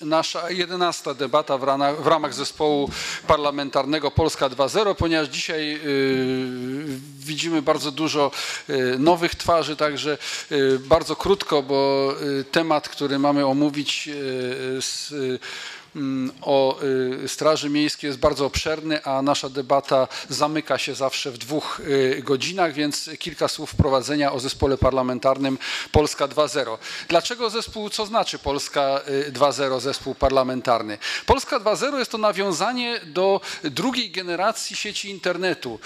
nasza jedenasta debata w ramach, w ramach zespołu parlamentarnego Polska 2.0, ponieważ dzisiaj y, widzimy bardzo dużo y, nowych twarzy, także y, bardzo krótko, bo y, temat, który mamy omówić y, z Mm, o y, Straży Miejskiej jest bardzo obszerny, a nasza debata zamyka się zawsze w dwóch y, godzinach, więc kilka słów wprowadzenia o zespole parlamentarnym Polska 2.0. Dlaczego zespół, co znaczy Polska 2.0, y, zespół parlamentarny? Polska 2.0 jest to nawiązanie do drugiej generacji sieci internetu.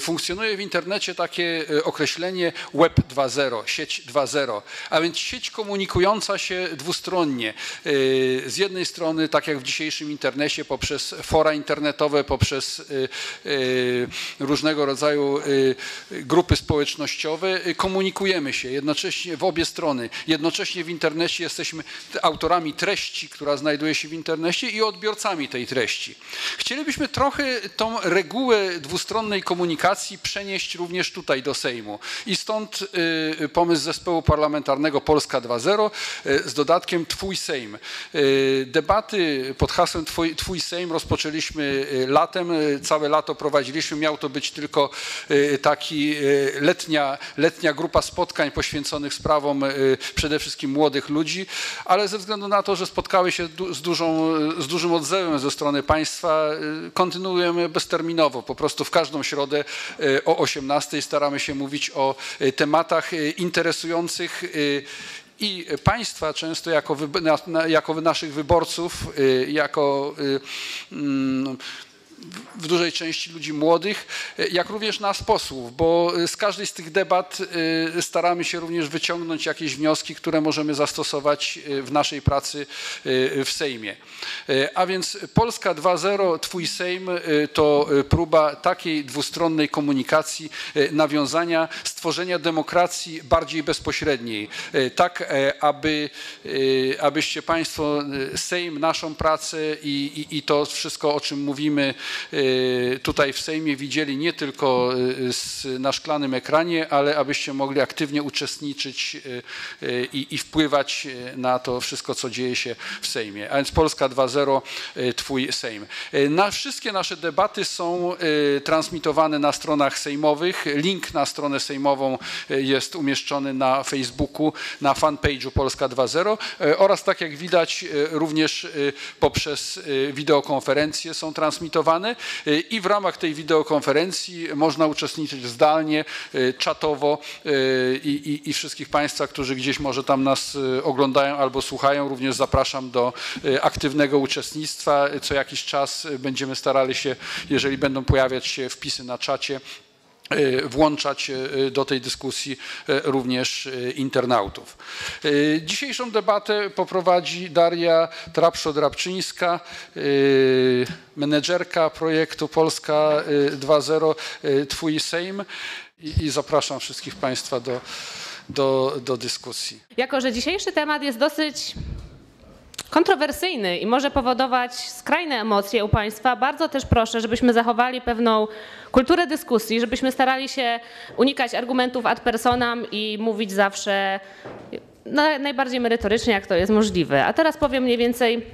Funkcjonuje w internecie takie określenie Web 2.0, sieć 2.0, a więc sieć komunikująca się dwustronnie. Z jednej strony, tak jak w dzisiejszym internecie, poprzez fora internetowe, poprzez y, y, różnego rodzaju y, grupy społecznościowe, komunikujemy się jednocześnie w obie strony. Jednocześnie w internecie jesteśmy autorami treści, która znajduje się w internecie i odbiorcami tej treści. Chcielibyśmy trochę tą regułę dwustronnej komunikacji przenieść również tutaj do Sejmu. I stąd pomysł zespołu parlamentarnego Polska 2.0 z dodatkiem Twój Sejm. Debaty pod hasłem twój, twój Sejm rozpoczęliśmy y, latem, y, całe lato prowadziliśmy, miał to być tylko y, taki letnia, letnia grupa spotkań poświęconych sprawom przede wszystkim młodych ludzi, ale ze względu na to, że spotkały się z, dużą, z dużym odzewem ze strony państwa, kontynuujemy bezterminowo. Po prostu w każdą środę o 18 staramy się mówić o tematach interesujących i państwa często jako, jako naszych wyborców, y, jako y, mm, w dużej części ludzi młodych, e, jak również nas posłów, bo z każdej z tych debat e, staramy się również wyciągnąć jakieś wnioski, które możemy zastosować e, w naszej pracy w Sejmie. A więc Polska 2.0, Twój Sejm to próba takiej dwustronnej komunikacji, nawiązania, stworzenia demokracji bardziej bezpośredniej, tak aby, abyście Państwo Sejm, naszą pracę i, i, i to wszystko, o czym mówimy, tutaj w Sejmie widzieli nie tylko y, na szklanym ekranie, ale abyście mogli aktywnie uczestniczyć y, i, i wpływać na to wszystko, co dzieje się w Sejmie. A więc Polska 2.0, Twój Sejm. Na wszystkie nasze debaty są transmitowane na stronach sejmowych. Link na stronę sejmową jest umieszczony na Facebooku, na fanpage'u Polska 2.0 oraz tak jak widać również poprzez wideokonferencje są transmitowane Y, i w ramach tej wideokonferencji można uczestniczyć zdalnie, y, czatowo y, i, i, i wszystkich Państwa, którzy gdzieś może tam nas oglądają albo słuchają, również zapraszam do aktywnego uczestnictwa. Co jakiś czas będziemy starali się, jeżeli będą pojawiać się wpisy na czacie, włączać e, do tej dyskusji e, również internautów. Dzisiejszą debatę poprowadzi Daria Trapszo-Drabczyńska, menedżerka projektu Polska 2.0 Twój Sejm i zapraszam wszystkich Państwa do, do, do dyskusji. Jako, że dzisiejszy temat jest dosyć kontrowersyjny i może powodować skrajne emocje u Państwa, bardzo też proszę, żebyśmy zachowali pewną kulturę dyskusji, żebyśmy starali się unikać argumentów ad personam i mówić zawsze najbardziej merytorycznie, jak to jest możliwe. A teraz powiem mniej więcej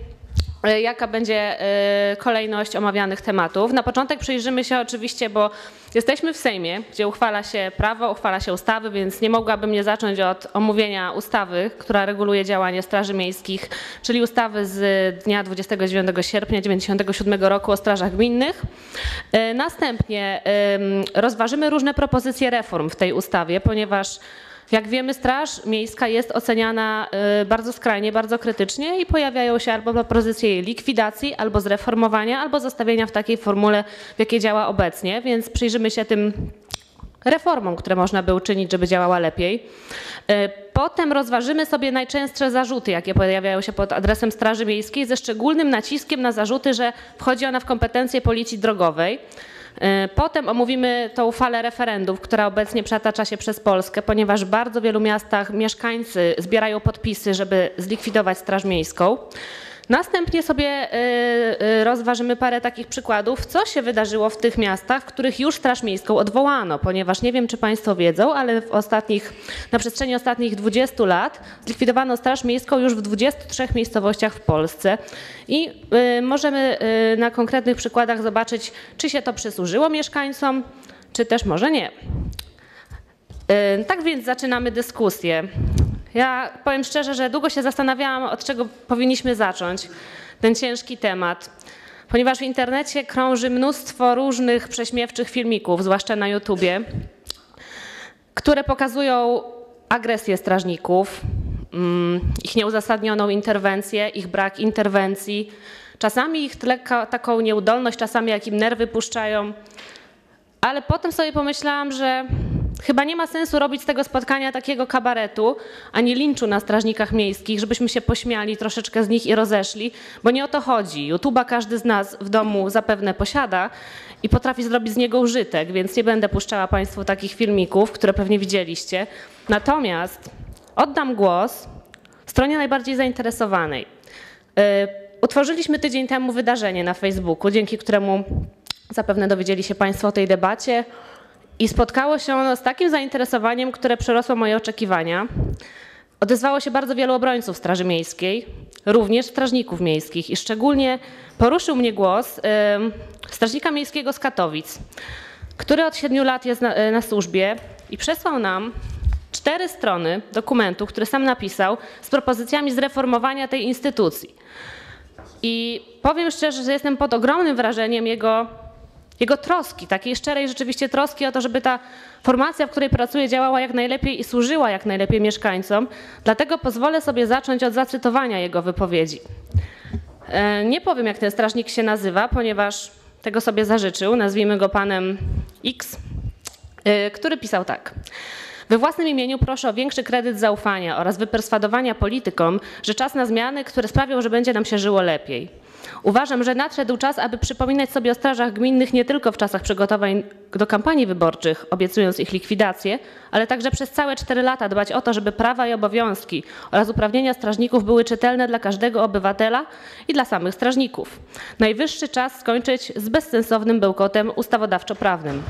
jaka będzie e, kolejność omawianych tematów. Na początek przyjrzymy się oczywiście, bo jesteśmy w Sejmie, gdzie uchwala się prawo, uchwala się ustawy, więc nie mogłabym nie zacząć od omówienia ustawy, która reguluje działanie Straży Miejskich, czyli ustawy z dnia 29 sierpnia 1997 roku o strażach gminnych. E, następnie rozważymy różne propozycje reform w tej ustawie, ponieważ jak wiemy, Straż Miejska jest oceniana y, bardzo skrajnie, bardzo krytycznie i pojawiają się albo propozycje jej likwidacji, albo zreformowania, albo zostawienia w takiej formule, w jakiej działa obecnie, więc przyjrzymy się tym reformom, które można by uczynić, żeby działała lepiej. Y, potem rozważymy sobie najczęstsze zarzuty, jakie pojawiają się pod adresem Straży Miejskiej, ze szczególnym naciskiem na zarzuty, że wchodzi ona w kompetencje policji drogowej. E, potem omówimy tą falę referendów, która obecnie przetacza się przez Polskę, ponieważ w bardzo wielu miastach mieszkańcy zbierają podpisy, żeby zlikwidować Straż Miejską. Następnie sobie y, y, rozważymy parę takich przykładów, co się wydarzyło w tych miastach, w których już Straż Miejską odwołano, ponieważ nie wiem, czy Państwo wiedzą, ale w ostatnich, na przestrzeni ostatnich 20 lat zlikwidowano Straż Miejską już w 23 miejscowościach w Polsce i y, możemy na konkretnych przykładach zobaczyć, czy się to przysłużyło mieszkańcom, czy też może nie. Tak więc zaczynamy dyskusję. Ja powiem szczerze, że długo się zastanawiałam, od czego powinniśmy zacząć ten ciężki temat, ponieważ w internecie krąży mnóstwo różnych prześmiewczych filmików, zwłaszcza na YouTubie, które pokazują agresję strażników, mm, ich nieuzasadnioną interwencję, ich brak interwencji, czasami ich lekka, taką nieudolność, czasami jak im nerwy puszczają. Ale potem sobie pomyślałam, że chyba nie ma sensu robić z tego spotkania takiego kabaretu, ani linczu na strażnikach miejskich, żebyśmy się pośmiali troszeczkę z nich i rozeszli, bo nie o to chodzi. YouTube'a każdy z nas w domu zapewne posiada i potrafi zrobić z niego użytek, więc nie będę puszczała Państwu takich filmików, które pewnie widzieliście. Natomiast oddam głos stronie najbardziej zainteresowanej. Yy, Utworzyliśmy tydzień temu wydarzenie na Facebooku, dzięki któremu zapewne dowiedzieli się Państwo o tej debacie i spotkało się ono z takim zainteresowaniem, które przerosło moje oczekiwania. Odezwało się bardzo wielu obrońców Straży Miejskiej, również strażników miejskich i szczególnie poruszył mnie głos strażnika miejskiego z Katowic, który od siedmiu lat jest na, na służbie i przesłał nam cztery strony dokumentu, który sam napisał z propozycjami zreformowania tej instytucji. I powiem szczerze, że jestem pod ogromnym wrażeniem jego, jego troski, takiej szczerej rzeczywiście troski o to, żeby ta formacja, w której pracuję, działała jak najlepiej i służyła jak najlepiej mieszkańcom. Dlatego pozwolę sobie zacząć od zacytowania jego wypowiedzi. E, Nie powiem, jak ten strażnik się nazywa, ponieważ tego sobie zażyczył. Nazwijmy go panem X, e, który pisał tak. We własnym imieniu proszę o większy kredyt zaufania oraz wyperswadowania politykom, że czas na zmiany, które sprawią, że będzie nam się żyło lepiej. Uważam, że nadszedł czas, aby przypominać sobie o strażach gminnych nie tylko w czasach przygotowań do kampanii wyborczych, obiecując ich likwidację, ale także przez całe cztery lata dbać o to, żeby prawa i obowiązki oraz uprawnienia strażników były czytelne dla każdego obywatela i dla samych strażników. Najwyższy czas skończyć z bezsensownym bełkotem ustawodawczo-prawnym.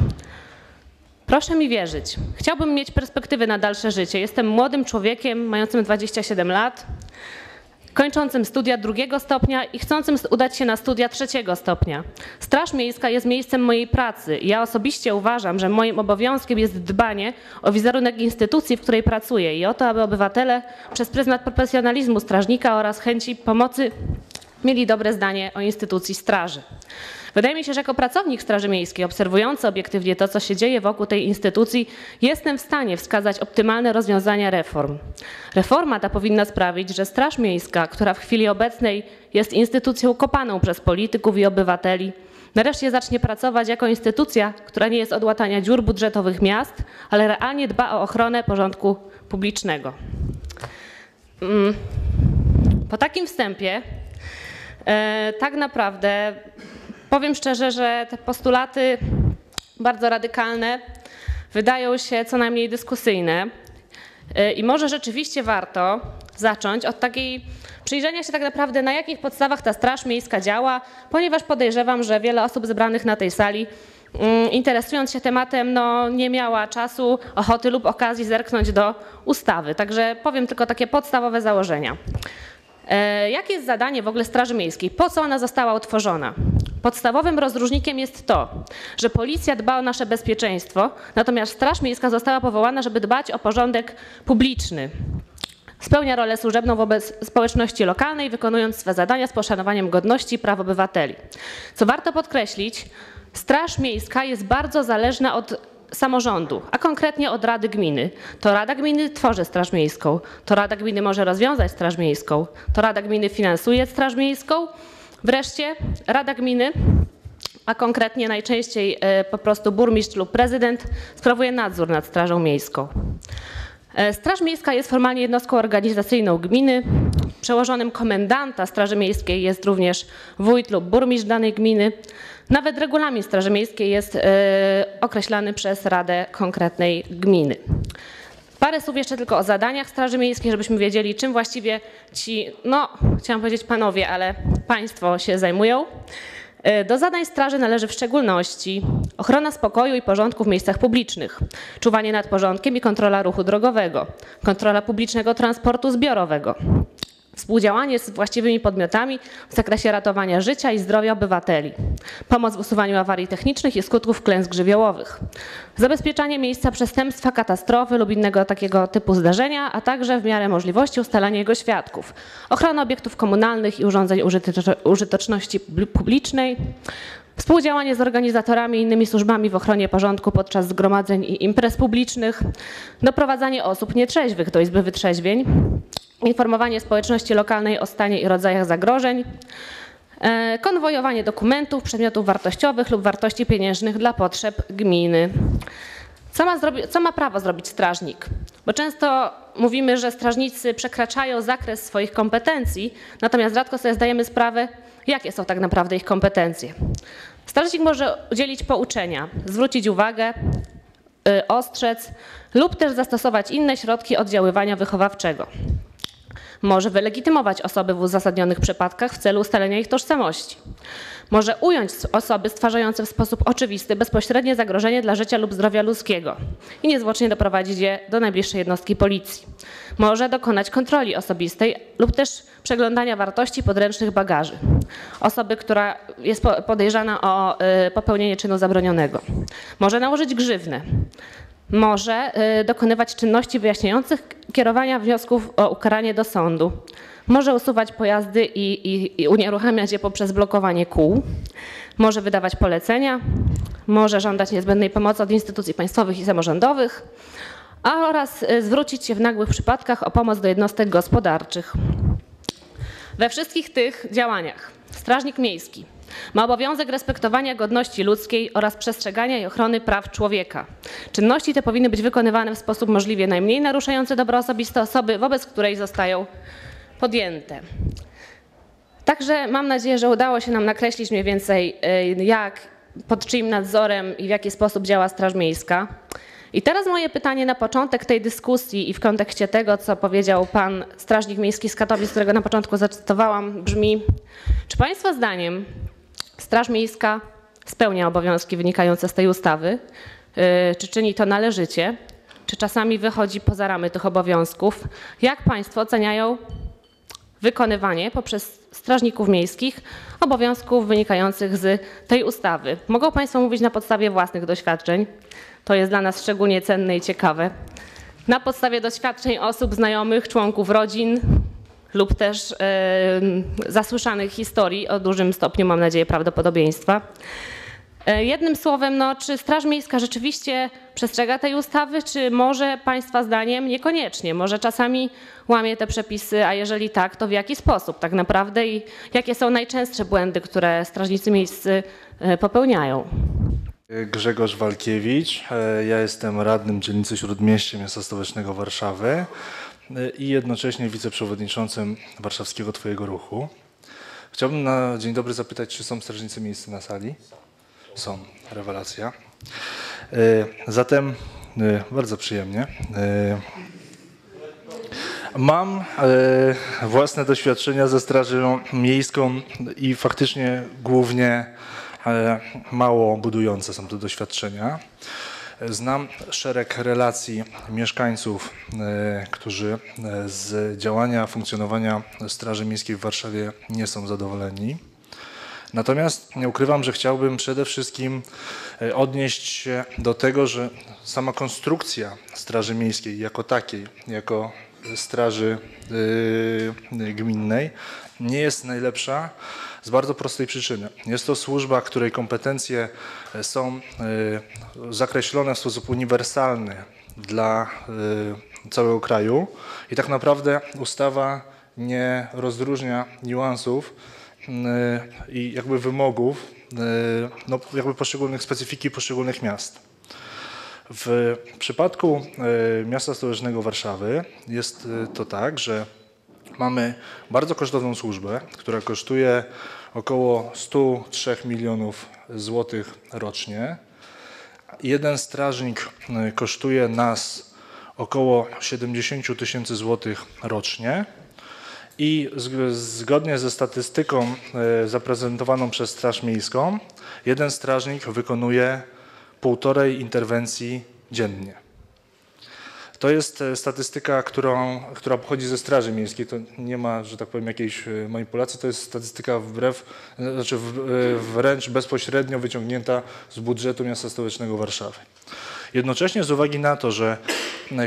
Proszę mi wierzyć. Chciałbym mieć perspektywy na dalsze życie. Jestem młodym człowiekiem, mającym 27 lat, kończącym studia drugiego stopnia i chcącym udać się na studia trzeciego stopnia. Straż Miejska jest miejscem mojej pracy. Ja osobiście uważam, że moim obowiązkiem jest dbanie o wizerunek instytucji, w której pracuję i o to, aby obywatele przez pryzmat profesjonalizmu strażnika oraz chęci pomocy mieli dobre zdanie o instytucji straży. Wydaje mi się, że jako pracownik Straży Miejskiej, obserwujący obiektywnie to, co się dzieje wokół tej instytucji, jestem w stanie wskazać optymalne rozwiązania reform. Reforma ta powinna sprawić, że Straż Miejska, która w chwili obecnej jest instytucją kopaną przez polityków i obywateli, nareszcie zacznie pracować jako instytucja, która nie jest od łatania dziur budżetowych miast, ale realnie dba o ochronę porządku publicznego. Mm. Po takim wstępie tak naprawdę powiem szczerze, że te postulaty bardzo radykalne wydają się co najmniej dyskusyjne. E, I może rzeczywiście warto zacząć od takiej przyjrzenia się tak naprawdę, na jakich podstawach ta Straż Miejska działa, ponieważ podejrzewam, że wiele osób zebranych na tej sali mm, interesując się tematem, no, nie miała czasu, ochoty lub okazji zerknąć do ustawy. Także powiem tylko takie podstawowe założenia. E, Jakie jest zadanie w ogóle Straży Miejskiej? Po co ona została utworzona? Podstawowym rozróżnikiem jest to, że policja dba o nasze bezpieczeństwo, natomiast Straż Miejska została powołana, żeby dbać o porządek publiczny. Spełnia rolę służebną wobec społeczności lokalnej, wykonując swe zadania z poszanowaniem godności i praw obywateli. Co warto podkreślić, Straż Miejska jest bardzo zależna od samorządu, a konkretnie od Rady Gminy. To Rada Gminy tworzy Straż Miejską, to Rada Gminy może rozwiązać Straż Miejską, to Rada Gminy finansuje Straż Miejską. Wreszcie Rada Gminy, a konkretnie najczęściej e, po prostu burmistrz lub prezydent sprawuje nadzór nad Strażą Miejską. E, Straż Miejska jest formalnie jednostką organizacyjną gminy. Przełożonym komendanta Straży Miejskiej jest również wójt lub burmistrz danej gminy. Nawet regulamin Straży Miejskiej jest e, określany przez Radę konkretnej gminy. Parę słów jeszcze tylko o zadaniach Straży Miejskiej, żebyśmy wiedzieli, czym właściwie ci, no chciałam powiedzieć panowie, ale państwo się zajmują. E, do zadań straży należy w szczególności ochrona spokoju i porządku w miejscach publicznych, czuwanie nad porządkiem i kontrola ruchu drogowego, kontrola publicznego transportu zbiorowego, współdziałanie z właściwymi podmiotami w zakresie ratowania życia i zdrowia obywateli, pomoc w usuwaniu awarii technicznych i skutków klęsk żywiołowych, zabezpieczanie miejsca przestępstwa, katastrofy lub innego takiego typu zdarzenia, a także w miarę możliwości ustalanie jego świadków, ochrona obiektów komunalnych i urządzeń użyteczności publicznej, Współdziałanie z organizatorami i innymi służbami w ochronie porządku podczas zgromadzeń i imprez publicznych, doprowadzanie osób nietrzeźwych do izby wytrzeźwień, informowanie społeczności lokalnej o stanie i rodzajach zagrożeń, e, konwojowanie dokumentów, przedmiotów wartościowych lub wartości pieniężnych dla potrzeb gminy. Co ma, co ma, prawo zrobić strażnik? Bo często mówimy, że strażnicy przekraczają zakres swoich kompetencji, natomiast rzadko sobie zdajemy sprawę, jakie są tak naprawdę ich kompetencje. Strażnik może udzielić pouczenia, zwrócić uwagę, y, ostrzec lub też zastosować inne środki oddziaływania wychowawczego może wylegitymować osoby w uzasadnionych przypadkach w celu ustalenia ich tożsamości. Może ująć osoby stwarzające w sposób oczywisty bezpośrednie zagrożenie dla życia lub zdrowia ludzkiego i niezwłocznie doprowadzić je do najbliższej jednostki policji. Może dokonać kontroli osobistej lub też przeglądania wartości podręcznych bagaży osoby, która jest podejrzana o y, popełnienie czynu zabronionego. Może nałożyć grzywnę może y, dokonywać czynności wyjaśniających kierowania wniosków o ukaranie do sądu. Może usuwać pojazdy i, i, i unieruchamiać je poprzez blokowanie kół. Może wydawać polecenia. Może żądać niezbędnej pomocy od instytucji państwowych i samorządowych oraz y, zwrócić się w nagłych przypadkach o pomoc do jednostek gospodarczych. We wszystkich tych działaniach strażnik miejski ma obowiązek respektowania godności ludzkiej oraz przestrzegania i ochrony praw człowieka. Czynności te powinny być wykonywane w sposób możliwie najmniej naruszający dobro osobiste osoby, wobec której zostają podjęte. Także mam nadzieję, że udało się nam nakreślić mniej więcej, y, jak, pod czyim nadzorem i w jaki sposób działa Straż Miejska. I teraz moje pytanie na początek tej dyskusji i w kontekście tego, co powiedział pan strażnik miejski z Katowic, którego na początku zacytowałam, brzmi: Czy państwa zdaniem Straż Miejska spełnia obowiązki wynikające z tej ustawy? Y, czy czyni to należycie? Czy czasami wychodzi poza ramy tych obowiązków? Jak państwo oceniają wykonywanie poprzez strażników miejskich obowiązków wynikających z tej ustawy? Mogą państwo mówić na podstawie własnych doświadczeń. To jest dla nas szczególnie cenne i ciekawe. Na podstawie doświadczeń osób, znajomych, członków rodzin lub też yy, zasłyszanych historii o dużym stopniu, mam nadzieję, prawdopodobieństwa. E, jednym słowem, no, czy Straż Miejska rzeczywiście przestrzega tej ustawy, czy może Państwa zdaniem niekoniecznie? Może czasami łamie te przepisy, a jeżeli tak, to w jaki sposób tak naprawdę i jakie są najczęstsze błędy, które strażnicy miejscy e, popełniają? Grzegorz Walkiewicz. E, ja jestem radnym dzielnicy Śródmieście Miasta Stołecznego Warszawy e, i jednocześnie wiceprzewodniczącym warszawskiego Twojego Ruchu. Chciałbym na dzień dobry zapytać, czy są strażnicy miejscy na sali? Są. Rewelacja. E, zatem bardzo przyjemnie. Mam własne doświadczenia ze Strażą Miejską i faktycznie głównie mało budujące są to doświadczenia. Znam szereg relacji mieszkańców, e, którzy e, z działania, funkcjonowania Straży Miejskiej w Warszawie nie są zadowoleni. Natomiast nie ukrywam, że chciałbym przede wszystkim e, odnieść się do tego, że sama konstrukcja Straży Miejskiej jako takiej, jako Straży Gminnej nie jest najlepsza z bardzo prostej przyczyny. Jest to służba, której kompetencje e, są e, zakreślone w sposób uniwersalny dla e, całego kraju i tak naprawdę ustawa nie rozróżnia niuansów i jakby wymogów no, jakby poszczególnych specyfiki poszczególnych miast. W przypadku miasta stołecznego Warszawy jest to tak, że Mamy bardzo kosztowną służbę, która kosztuje około 103 milionów złotych rocznie. Jeden strażnik y, kosztuje nas około 70 tysięcy złotych rocznie. I zg- zgodnie ze statystyką e, zaprezentowaną przez Straż Miejską, jeden strażnik wykonuje półtorej interwencji dziennie. To jest e, statystyka, którą, która pochodzi ze Straży Miejskiej. To nie ma, że tak powiem, jakiejś e, manipulacji. To jest statystyka wbrew, e, znaczy wręcz bezpośrednio wyciągnięta z budżetu miasta stołecznego Warszawy. Jednocześnie z uwagi na to, że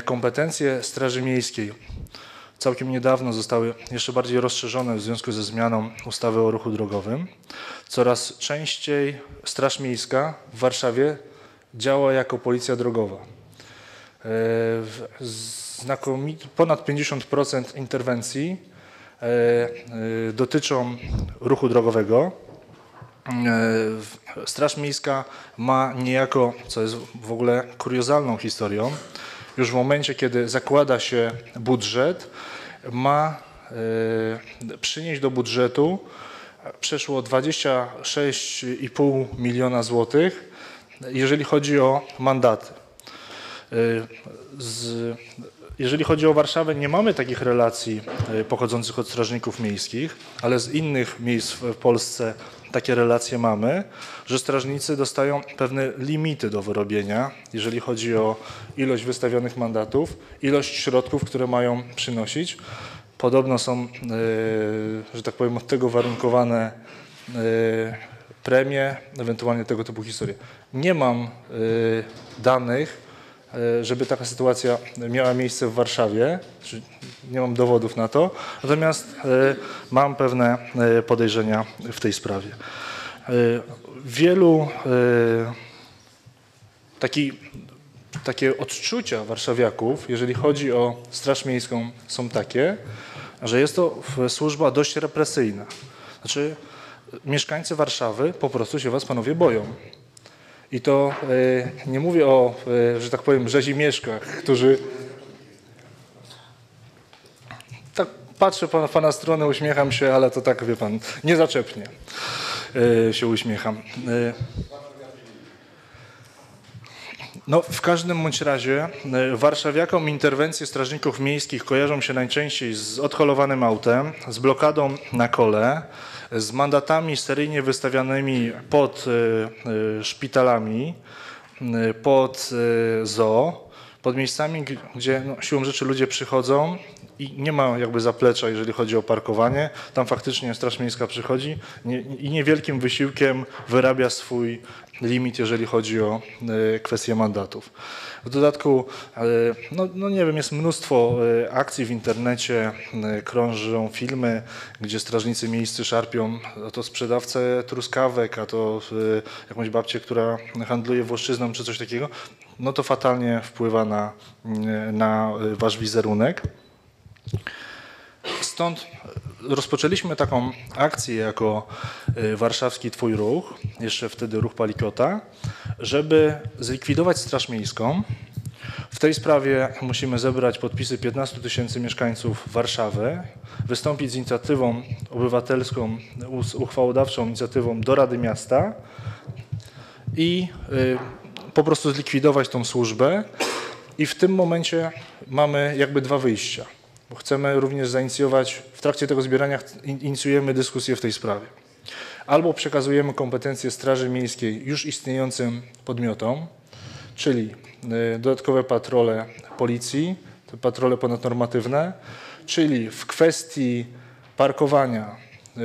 kompetencje Straży Miejskiej całkiem niedawno zostały jeszcze bardziej rozszerzone w związku ze zmianą ustawy o ruchu drogowym, coraz częściej Straż Miejska w Warszawie działa jako policja drogowa. Ponad 50% interwencji e, e, dotyczą ruchu drogowego. E, Straż Miejska ma niejako, co jest w ogóle kuriozalną historią, już w momencie, kiedy zakłada się budżet, ma przynieść do budżetu przeszło 26,5 miliona złotych, jeżeli chodzi o mandaty. Y, Z, jeżeli chodzi o Warszawę, nie mamy takich relacji y, pochodzących od strażników miejskich, ale z innych miejsc w Polsce takie relacje mamy, że strażnicy dostają pewne limity do wyrobienia, jeżeli chodzi o ilość wystawionych mandatów, ilość środków, które mają przynosić. Podobno są, y, że tak powiem, od tego warunkowane premie, ewentualnie tego typu historie. Nie mam danych, żeby taka sytuacja miała miejsce w Warszawie. Nie mam dowodów na to, natomiast e, mam pewne e, podejrzenia w tej sprawie. E, Wielu e, taki, takie odczucia warszawiaków, jeżeli chodzi o Straż Miejską, są takie, że jest to służba dość represyjna. Znaczy, mieszkańcy Warszawy po prostu się was panowie boją. I to e, nie mówię o, e, że tak powiem, rzezimieszkach, którzy. Tak patrzę w pana stronę, uśmiecham się, ale to tak wie pan, niezaczepnie e, się uśmiecham. No, w każdym bądź razie e, warszawiakom interwencje strażników miejskich kojarzą się najczęściej z odholowanym autem, z blokadą na kole, z mandatami seryjnie wystawianymi pod e, e, szpitalami, pod zoo, pod miejscami, gdzie no, siłą rzeczy ludzie przychodzą i nie ma jakby zaplecza, jeżeli chodzi o parkowanie. Tam faktycznie Straż Miejska przychodzi i niewielkim wysiłkiem wyrabia swój limit, jeżeli chodzi o e, kwestię mandatów. W dodatku, e, no, no nie wiem, jest mnóstwo e, akcji w internecie, krążą filmy, gdzie strażnicy miejscy szarpią a to sprzedawcę truskawek, a to jakąś babcię, która handluje włoszczyzną czy coś takiego. No to fatalnie wpływa na, na wasz wizerunek. Stąd rozpoczęliśmy taką akcję jako y, warszawski Twój Ruch, jeszcze wtedy Ruch Palikota, żeby zlikwidować Straż Miejską. W tej sprawie musimy zebrać podpisy 15 tysięcy mieszkańców Warszawy, wystąpić z inicjatywą obywatelską, us- uchwałodawczą inicjatywą do Rady Miasta i y, po prostu zlikwidować tą służbę. I w tym momencie mamy jakby dwa wyjścia, bo chcemy również zainicjować, w trakcie tego zbierania inicjujemy dyskusję w tej sprawie. Albo przekazujemy kompetencje Straży Miejskiej już istniejącym podmiotom, czyli y, dodatkowe patrole policji, te patrole ponadnormatywne, czyli w kwestii parkowania y,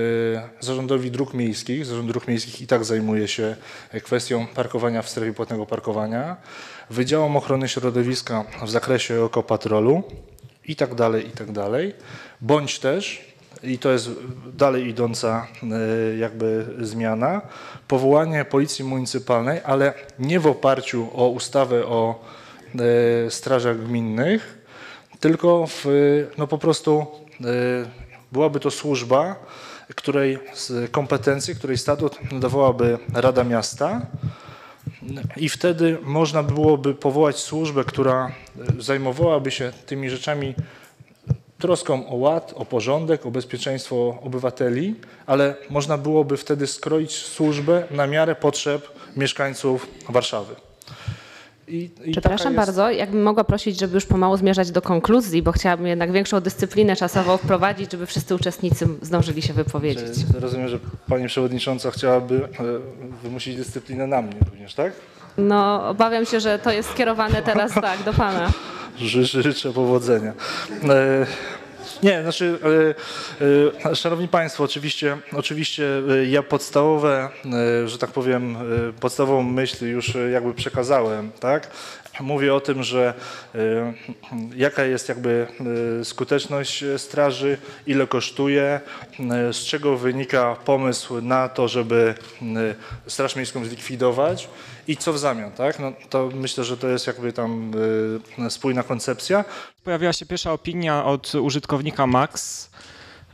Zarządowi Dróg Miejskich, Zarząd Dróg Miejskich i tak zajmuje się y, kwestią parkowania w strefie płatnego parkowania, Wydziałom Ochrony Środowiska w zakresie ekopatrolu i tak dalej, i tak dalej, bądź też, i to jest dalej idąca y, jakby zmiana, powołanie Policji Municypalnej, ale nie w oparciu o ustawę o y, strażach gminnych, tylko w, no po prostu y, byłaby to służba, której kompetencji, której statut nadawałaby Rada Miasta i wtedy można byłoby powołać służbę, która y, zajmowałaby się tymi rzeczami troską o ład, o porządek, o bezpieczeństwo obywateli, ale można byłoby wtedy skroić służbę na miarę potrzeb mieszkańców Warszawy. I, i Przepraszam jest- bardzo, jakbym mogła prosić, żeby już pomału zmierzać do konkluzji, bo chciałabym jednak większą dyscyplinę czasową wprowadzić, żeby wszyscy uczestnicy zdążyli się wypowiedzieć. Rozumiem, że pani przewodnicząca chciałaby e, wymusić dyscyplinę na mnie również, tak? No, obawiam się, że to jest skierowane teraz tak do pana. Ży, życzę powodzenia. Nie, znaczy, e, e, szanowni państwo, oczywiście, oczywiście e, ja podstawowe, że tak powiem, podstawową myśl już jakby przekazałem, tak? Mówię o tym, że jaka jest jakby skuteczność straży, ile kosztuje, z czego wynika pomysł na to, żeby Straż Miejską zlikwidować i co w zamian, tak? No, to myślę, że to jest jakby tam e, spójna koncepcja. Pojawiła się pierwsza opinia od użytkownika Max.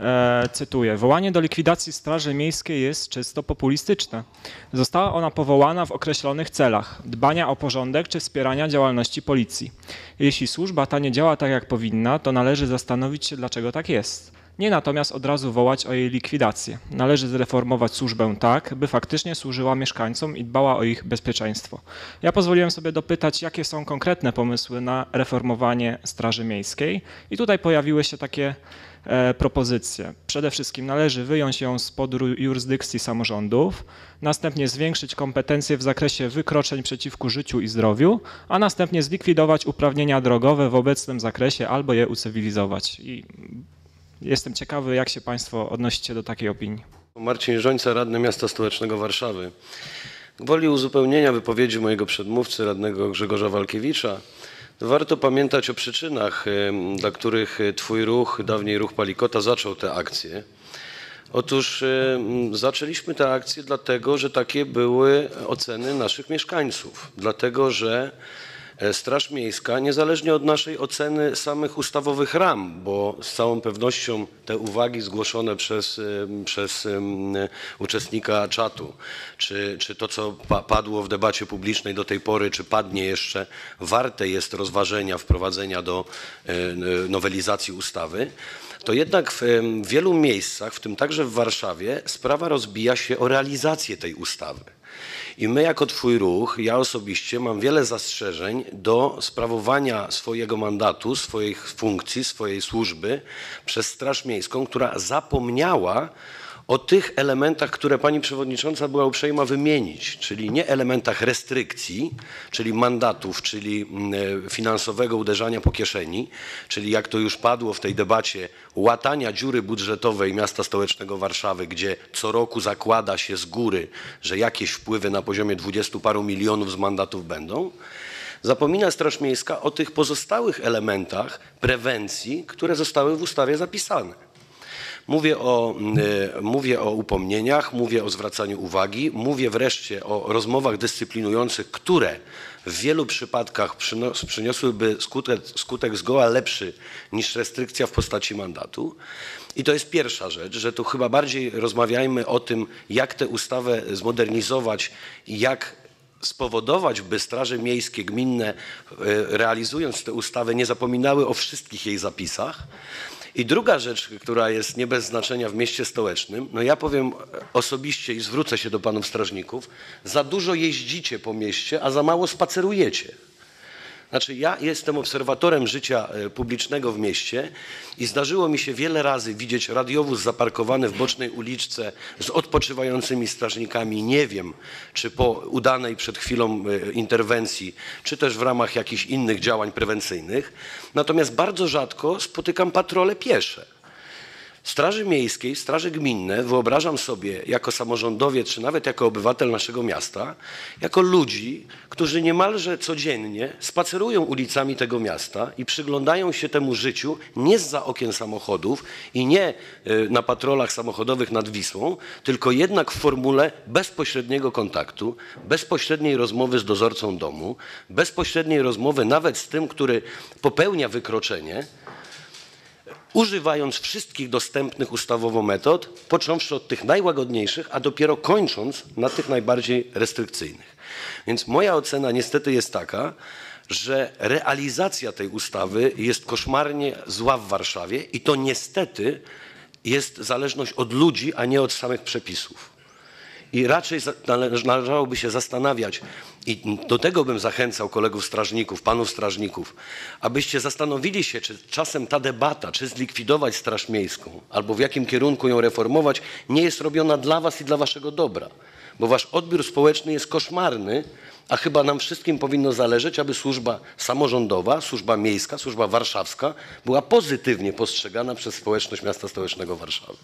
E, cytuję: Wołanie do likwidacji Straży Miejskiej jest czysto populistyczne. Została ona powołana w określonych celach dbania o porządek czy wspierania działalności policji. Jeśli służba ta nie działa tak jak powinna, to należy zastanowić się, dlaczego tak jest. Nie natomiast od razu wołać o jej likwidację. Należy zreformować służbę tak, by faktycznie służyła mieszkańcom i dbała o ich bezpieczeństwo. Ja pozwoliłem sobie dopytać, jakie są konkretne pomysły na reformowanie Straży Miejskiej, i tutaj pojawiły się takie e, propozycje. Przede wszystkim należy wyjąć ją spod jurysdykcji samorządów, następnie zwiększyć kompetencje w zakresie wykroczeń przeciwko życiu i zdrowiu, a następnie zlikwidować uprawnienia drogowe w obecnym zakresie albo je ucywilizować. I jestem ciekawy, jak się Państwo odnosicie do takiej opinii. Marcin Żońca, radny miasta stołecznego Warszawy. Gwoli uzupełnienia wypowiedzi mojego przedmówcy, radnego Grzegorza Walkiewicza, warto pamiętać o przyczynach, dla których Twój ruch, dawniej ruch Palikota, zaczął tę akcję. Otóż zaczęliśmy tę akcję dlatego, że takie były oceny naszych mieszkańców. Dlatego, że Straż Miejska, niezależnie od naszej oceny samych ustawowych ram, bo z całą pewnością te uwagi zgłoszone przez, przez uczestnika czatu, czy, czy to, co pa- padło w debacie publicznej do tej pory, czy padnie jeszcze, warte jest rozważenia, wprowadzenia do e, nowelizacji ustawy, to jednak w wielu miejscach, w tym także w Warszawie, sprawa rozbija się o realizację tej ustawy. I my jako Twój ruch, ja osobiście mam wiele zastrzeżeń do sprawowania swojego mandatu, swoich funkcji, swojej służby przez Straż Miejską, która zapomniała o tych elementach, które pani przewodnicząca była uprzejma wymienić, czyli nie elementach restrykcji, czyli mandatów, czyli mm, e, finansowego uderzania po kieszeni, czyli jak to już padło w tej debacie, łatania dziury budżetowej miasta stołecznego Warszawy, gdzie co roku zakłada się z góry, że jakieś wpływy na poziomie dwudziestu paru milionów z mandatów będą. Zapomina Straż Miejska o tych pozostałych elementach prewencji, które zostały w ustawie zapisane. Mówię o, y, mówię o upomnieniach, mówię o zwracaniu uwagi, mówię wreszcie o rozmowach dyscyplinujących, które w wielu przypadkach przyniosłyby skutek, skutek zgoła lepszy niż restrykcja w postaci mandatu. I to jest pierwsza rzecz, że tu chyba bardziej rozmawiajmy o tym, jak tę ustawę zmodernizować i jak spowodować, by straże miejskie, gminne, e, realizując tę ustawę, nie zapominały o wszystkich jej zapisach. I druga rzecz, która jest nie bez znaczenia w mieście stołecznym, no ja powiem osobiście i zwrócę się do panów strażników, za dużo jeździcie po mieście, a za mało spacerujecie. Znaczy, ja jestem obserwatorem życia e, publicznego w mieście i zdarzyło mi się wiele razy widzieć radiowóz zaparkowany w bocznej uliczce z odpoczywającymi strażnikami. Nie wiem, czy po udanej przed chwilą e, interwencji, czy też w ramach jakichś innych działań prewencyjnych. Natomiast bardzo rzadko spotykam patrole piesze. Straży Miejskiej, Straże Gminne wyobrażam sobie jako samorządowiec, czy nawet jako obywatel naszego miasta, jako ludzi, którzy niemalże codziennie spacerują ulicami tego miasta i przyglądają się temu życiu nie zza okien samochodów i nie y, na patrolach samochodowych nad Wisłą, tylko jednak w formule bezpośredniego kontaktu, bezpośredniej rozmowy z dozorcą domu, bezpośredniej rozmowy nawet z tym, który popełnia wykroczenie, używając wszystkich dostępnych ustawowo metod, począwszy od tych najłagodniejszych, a dopiero kończąc na tych najbardziej restrykcyjnych. Więc moja ocena niestety jest taka, że realizacja tej ustawy jest koszmarnie zła w Warszawie i to niestety jest zależność od ludzi, a nie od samych przepisów. I raczej należałoby się zastanawiać, i do tego bym zachęcał kolegów strażników, panów strażników, abyście zastanowili się, czy czasem ta debata, czy zlikwidować Straż Miejską, albo w jakim kierunku ją reformować, nie jest robiona dla was i dla waszego dobra. Bo wasz odbiór społeczny jest koszmarny, a chyba nam wszystkim powinno zależeć, aby służba samorządowa, służba miejska, służba warszawska była pozytywnie postrzegana przez społeczność miasta stołecznego Warszawy.